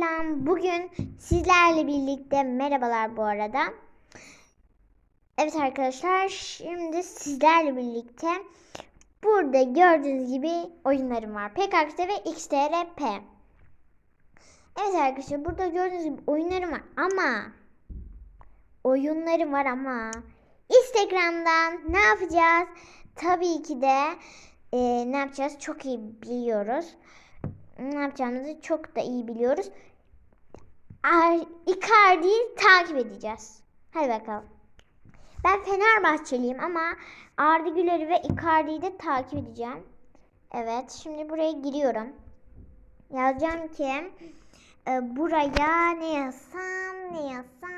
Selam. Bugün sizlerle birlikte merhabalar bu arada. Evet arkadaşlar şimdi sizlerle birlikte burada gördüğünüz gibi oyunlarım var. PKX ve XTRP. Evet arkadaşlar burada gördüğünüz gibi oyunlarım var ama oyunlarım var ama Instagram'dan ne yapacağız? Tabii ki de e, ne yapacağız çok iyi biliyoruz ne yapacağımızı çok da iyi biliyoruz. Ar- Icardi'yi takip edeceğiz. Hadi bakalım. Ben Fenerbahçeliyim ama Arda Güler'i ve Icardi'yi de takip edeceğim. Evet, şimdi buraya giriyorum. Yazacağım ki e, buraya ne yazsam, ne yazsam.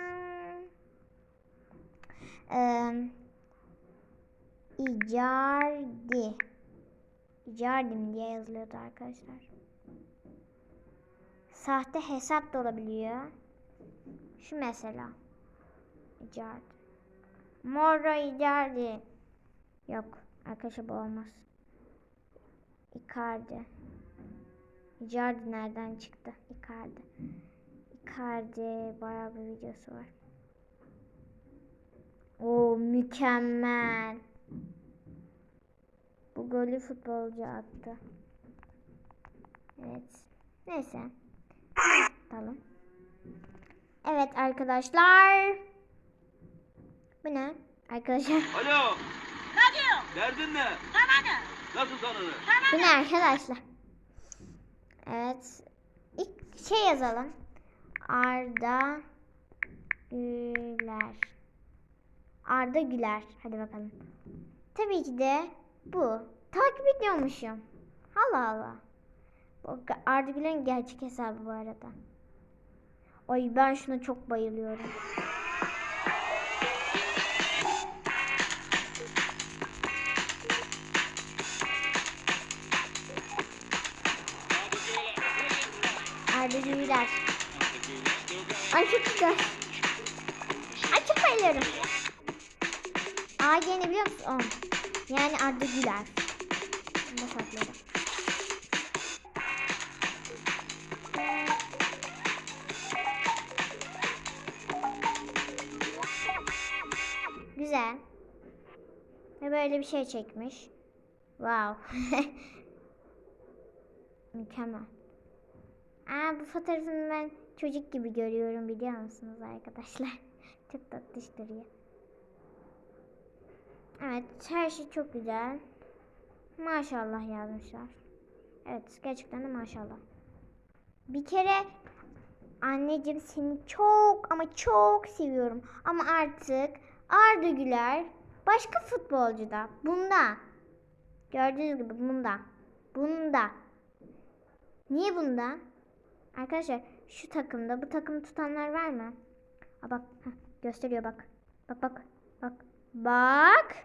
E, Icardi. Icardi mi diye yazılıyordu arkadaşlar. Sahte hesap da olabiliyor. Şu mesela. Icardi. Moro Icardi. Yok. Arkadaşlar bu olmaz. Icardi. Icardi nereden çıktı? Icardi. Icardi bayağı bir videosu var. O mükemmel. Bu golü futbolcu attı. Evet. Neyse. Atalım. Evet arkadaşlar. Bu ne? Arkadaşlar. Alo, Ne diyor? derdin ne? Sana ne? Nasıl tanınır? Bu ne arkadaşlar? Evet. İlk şey yazalım. Arda Güler. Arda Güler. Hadi bakalım. Tabii ki de bu. Takip ediyormuşum. Allah Allah. Bu Arda Güler'in gerçek hesabı bu arada. Ay ben şuna çok bayılıyorum. Arda Güler. Ay çok güzel. Ay çok bayılıyorum. Aa yeni biliyor musun? Yani Arda Güler. Ve böyle bir şey çekmiş. Wow. Mükemmel. Aa bu fotoğrafını ben çocuk gibi görüyorum biliyor musunuz arkadaşlar? çok tatlış duruyor. Evet her şey çok güzel. Maşallah yazmışlar. Evet gerçekten de maşallah. Bir kere anneciğim seni çok ama çok seviyorum. Ama artık Arda Güler başka futbolcuda. Bunda. Gördüğünüz gibi bunda. Bunda. Niye bunda? Arkadaşlar şu takımda bu takımı tutanlar var mı? Aa, bak heh, gösteriyor bak. Bak bak bak. Bak.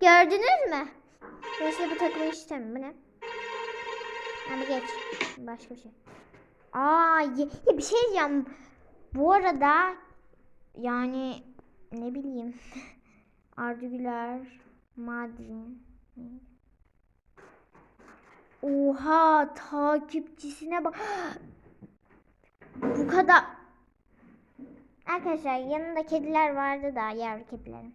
Gördünüz mü? Dolayısıyla bu takımı hiç. Bu ne? Hadi geç. Başka bir şey. Aa ye, ya bir şey diyeceğim. Bu arada yani ne bileyim. Arda Güler, Madin. Oha takipçisine bak. Bu kadar. Arkadaşlar yanında kediler vardı da yavru kedilerim.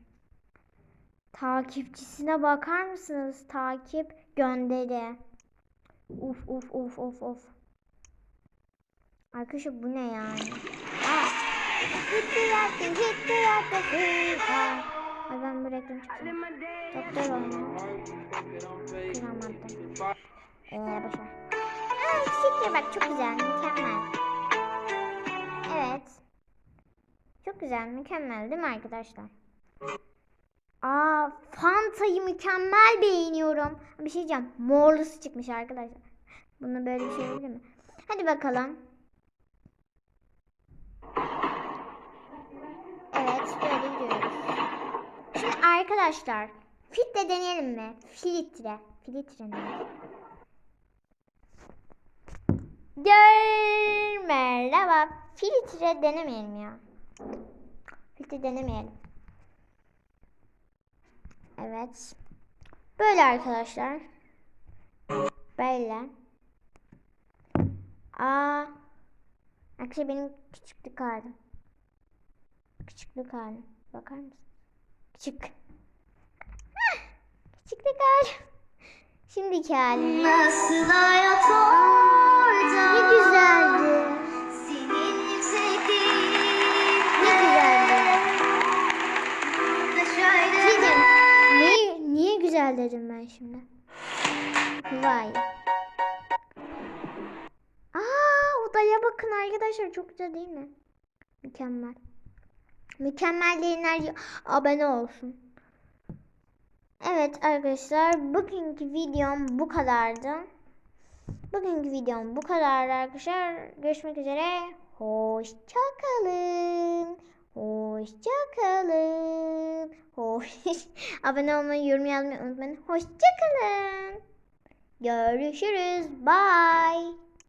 Takipçisine bakar mısınız? Takip gönderi. Uf uf uf uf uf. Arkadaşlar bu ne yani? Aa. Ben bu reklam çıksın. Doktor olmuyor. Kıramadım. Eee boşver. Aa siktir bak çok güzel mükemmel. Evet. Çok güzel mükemmel değil mi arkadaşlar? Aa Fanta'yı mükemmel beğeniyorum. Bir şey diyeceğim. Morlusu çıkmış arkadaşlar. Bunda böyle bir şey olabilir mi? Hadi bakalım. Evet böyle gidiyoruz. Şimdi arkadaşlar fitle deneyelim mi? Filtre. Filtre ne? Gör merhaba. Filtre denemeyelim ya. Filtre denemeyelim. Evet. Böyle arkadaşlar. Böyle. Aa. Arkadaşlar benim küçüklük halim. Küçüklük halim. Bakar mısın? Küçük. Hah, Küçüklük halim. Şimdiki halim. Nasıl hayat orada? Ne güzeldi. Senin yüksekliğin Ne güzeldi. Dedim. Niye, niye güzel dedim ben şimdi? Vay. Aa odaya bakın arkadaşlar çok güzel değil mi? Mükemmel. Mükemmel diyenler abone olsun. Evet arkadaşlar bugünkü videom bu kadardı. Bugünkü videom bu kadardı arkadaşlar. Görüşmek üzere. Hoşçakalın. Hoşçakalın. Hoş. Abone olmayı, yorum yazmayı unutmayın. Hoşçakalın. Görüşürüz. Bye.